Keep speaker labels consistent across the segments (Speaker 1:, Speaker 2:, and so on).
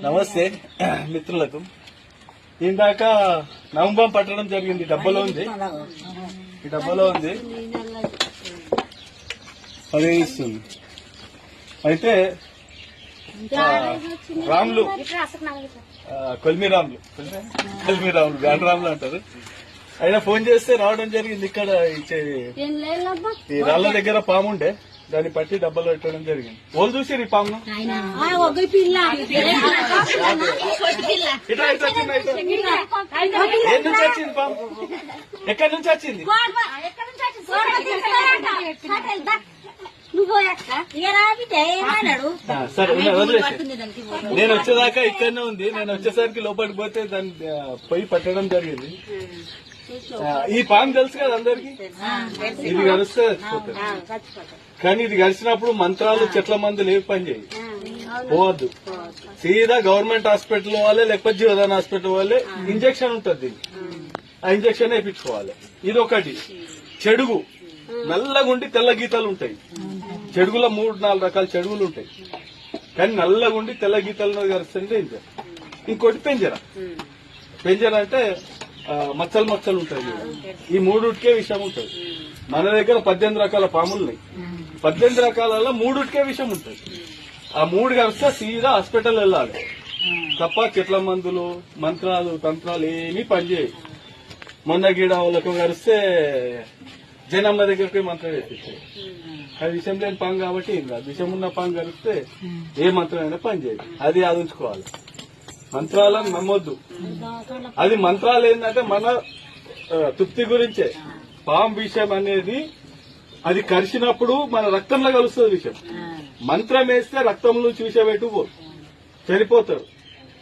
Speaker 1: నమస్తే మిత్రులకు. ఇందాక నవంబం పట్టడం జరిగింది. డబ్బలో ఉంది. ఈ డబ్బలో ఉంది. అదే ఇస్తుంది అయితే రాములు ఆ, కొల్మి రాములు కొల్మి రాములు గాండ రాములు అంటారు. ఆయన ఫోన్ చేస్తే రావడం జరిగింది. ఇక్కడ ఈ రాళ్ళ దగ్గర పాముండే. దాన్ని పట్టి డబ్బలో పెట్టడం జరిగింది. వాళ్ళు ఇట్లా ఇట్లా వచ్చింది పాము? ఎక్కడి నుంచి వచ్చింది? సరే నేను వచ్చేదాకా ఇక్కడనే ఉంది. నేను వచ్చేసరికి లోపలికి పోతే దాన్ని ఆ, పొయ్యి పట్టడం జరిగింది. ఈ పాము తెలుసు కదా అందరికి? ఇది కలిస్తే కానీ ఇది కలిసినప్పుడు మంత్రాలు చెట్ల మందులు ఏవి పని చేయి పోవద్దు. సీదా గవర్నమెంట్ హాస్పిటల్ వాళ్ళే లేకపోతే జీవదాన్ హాస్పిటల్ వాళ్ళే ఇంజక్షన్ ఉంటుంది ఆ. ఇంజక్షన్ వేయించుకోవాలి. ఇది ఒకటి చెడుగు. నల్లగుండి తెల్ల గీతలు ఉంటాయి. చెడుగులో మూడు నాలుగు రకాల చెడుగులు ఉంటాయి. కానీ నల్లగుండి తెల్ల గీతలు కలుస్తుంటే ఇంత ఇంకోటి పెంజర. పెంజర అంటే మచ్చలు మచ్చలు ఉంటాయి ఈ మూడుకే విషయం ఉంటుంది. మన దగ్గర పద్దెనిమిది రకాల పాములు ఉన్నాయి. పద్దెనిమిది రకాలలో మూడుకే విషయం ఉంటుంది. ఆ మూడు కలిస్తే సీదా హాస్పిటల్ వెళ్ళాలి. తప్ప చెట్ల మందులు మంత్రాలు తంత్రాలు ఏమీ పనిచేయవు. మొన్న గీడ వాళ్ళకు కలిస్తే జనమ్మ దగ్గరికి మంత్రం వేపిస్తాయి అది విషయం లేని పాము కాబట్టి ఏం కాదు. విషం ఉన్న పాము కలిస్తే ఏ మంత్రం అయినా పనిచేయదు అది ఆదుంచుకోవాలి. మంత్రాలను నమ్మొద్దు. అది మంత్రాలు ఏంటంటే మన తృప్తి గురించే. పాము విషయం అనేది అది కరిచినప్పుడు మన రక్తంలో కలుస్తుంది విషయం మంత్రం వేస్తే రక్తంలో చూసేబెట్టు పో చనిపోతారు.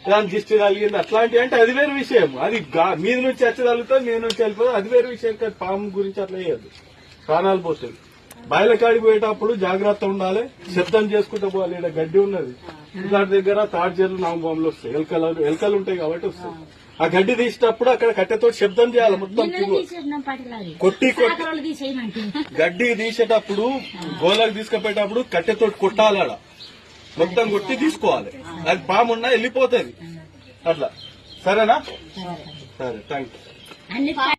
Speaker 1: దాని దిష్టి కలిగింది అట్లాంటివి అంటే అది వేరే విషయం. అది మీద నుంచి వచ్చి తగులుతుంది మీద నుంచి వెళ్ళిపోతుంది అది వేరే విషయం కాదు. పాము గురించి అట్లా వేయద్దు ప్రాణాలు పోతాయి. బయల కాడికి పోయేటప్పుడు జాగ్రత్త ఉండాలి. శబ్దం చేసుకుంటూ పోవాలి. ఇక్కడ గడ్డి ఉన్నది. ఇట్లాంటి దగ్గర తాడ్జర్లు నామబాంబులు వస్తాయి. ఎలకలు ఎలకలు ఉంటాయి కాబట్టి వస్తాయి. ఆ గడ్డి తీసేటప్పుడు అక్కడ కట్టెతో శబ్దం చేయాలి. మొత్తం. కొట్టి కొట్టి గడ్డి తీసేటప్పుడు గోలకు తీసుకుపోయేటప్పుడు కట్టెతో కొట్టాలి మొత్తం కొట్టి తీసుకోవాలి. అది పామున్నా వెళ్ళిపోతుంది. అట్లా. సరేనా? సరే థ్యాంక్ యూ